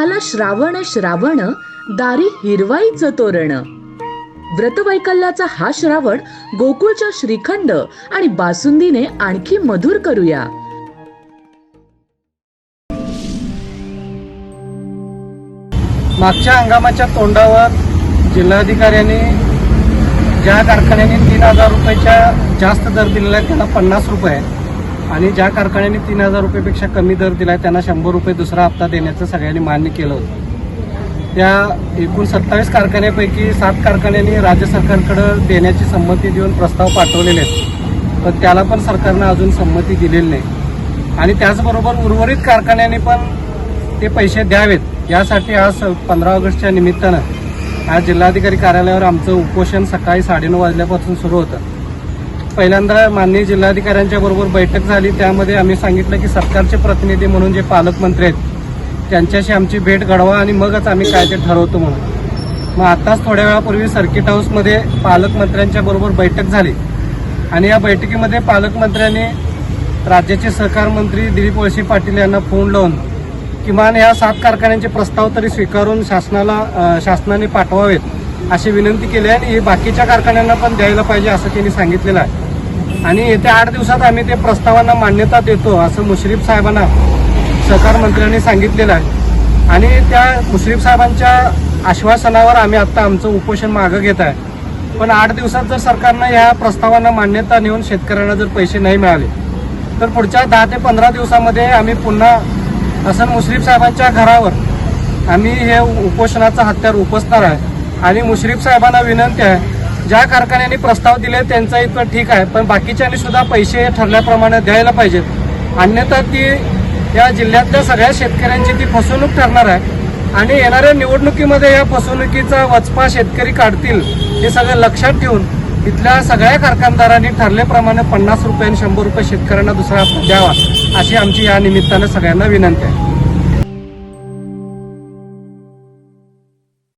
आला श्रावण श्रावण दारी हिरवाईचं तोरण व्रतवैकल्याचा हा श्रावण गोकुळच्या श्रीखंड आणि बासुंदीने आणखी मधुर करूया मागच्या हंगामाच्या तोंडावर जिल्हाधिकाऱ्यांनी ज्या कारखान्याने तीन हजार रुपयाच्या जास्त दर दिलेला आहे त्याला पन्नास रुपये आहे. आणि ज्या कारखान्याने तीन हजार रुपयेपेक्षा कमी दर दिला आहे त्यांना शंभर रुपये दुसरा हप्ता देण्याचं सगळ्यांनी मान्य केलं होतं. त्या एकूण सत्तावीस कारखान्यापैकी सात कारखान्यांनी राज्य सरकारकडं देण्याची संमती देऊन प्रस्ताव पाठवलेले आहेत. पण त्याला पण सरकारनं अजून संमती दिलेली नाही. आणि त्याचबरोबर उर्वरित कारखान्यांनी पण ते पैसे द्यावेत. यासाठी आज पंधरा ऑगस्टच्या निमित्तानं आज जिल्हाधिकारी कार्यालयावर आमचं उपोषण सकाळी साडेनऊ वाजल्यापासून सुरू होतं. पहिल्यांदा माननीय जिल्हाधिकाऱ्यांच्या बरोबर बैठक झाली. त्यामध्ये आम्ही सांगितलं की सरकारचे प्रतिनिधी म्हणून जे पालकमंत्री आहेत त्यांच्याशी आमची भेट घडवा आणि मगच आम्ही काय ते ठरवतो म्हणून. मग आताच थोड्या वेळापूर्वी सर्किट हाऊसमध्ये पालकमंत्र्यांच्या बरोबर बैठक झाली. आणि या बैठकीमध्ये पालकमंत्र्यांनी राज्याचे सहकार मंत्री दिलीप वळसे पाटील यांना फोन लावून किमान या सात कारखान्यांचे प्रस्ताव तरी स्वीकारून शासनाला शासनाने पाठवावेत. अशी विनंती केली आहे आणि हे बाकीच्या कारखान्यांना पण द्यायला पाहिजे असं त्यांनी सांगितलेलं आहे. आणि येत्या आठ दिवसात आम्ही ते प्रस्तावांना मान्यता देतो असं मुश्रीफ साहेबांना सहकार मंत्र्यांनी सांगितलेलं आहे. आणि त्या मुश्रीफ साहेबांच्या आश्वासनावर आम्ही आत्ता आमचं उपोषण मागं घेत आहे. पण आठ दिवसात जर सरकारनं या प्रस्तावांना मान्यता नेऊन शेतकऱ्यांना जर पैसे नाही मिळाले तर पुढच्या दहा ते पंधरा दिवसामध्ये आम्ही पुन्हा हसन मुश्रीफ साहेबांच्या घरावर आम्ही हे उपोषणाचं हत्यार उपसणार आहे. आणि मुश्रीफ साहेबांना विनंती आहे ज्या कारखान्यांनी प्रस्ताव दिले त्यांचा इतकं ठीक आहे पण बाकीच्यांनी सुद्धा पैसे ठरल्याप्रमाणे द्यायला पाहिजेत. अन्यथा ती या जिल्ह्यातल्या सगळ्या शेतकऱ्यांची ती फसवणूक ठरणार आहे. आणि येणाऱ्या निवडणुकीमध्ये या फसवणुकीचा वचपा शेतकरी काढतील हे सगळं लक्षात ठेवून इथल्या सगळ्या कारखानदारांनी ठरल्याप्रमाणे पन्नास रुपये आणि शंभर रुपये शेतकऱ्यांना दुसरा हप्ता द्यावा अशी आमची या निमित्तानं सगळ्यांना विनंती आहे.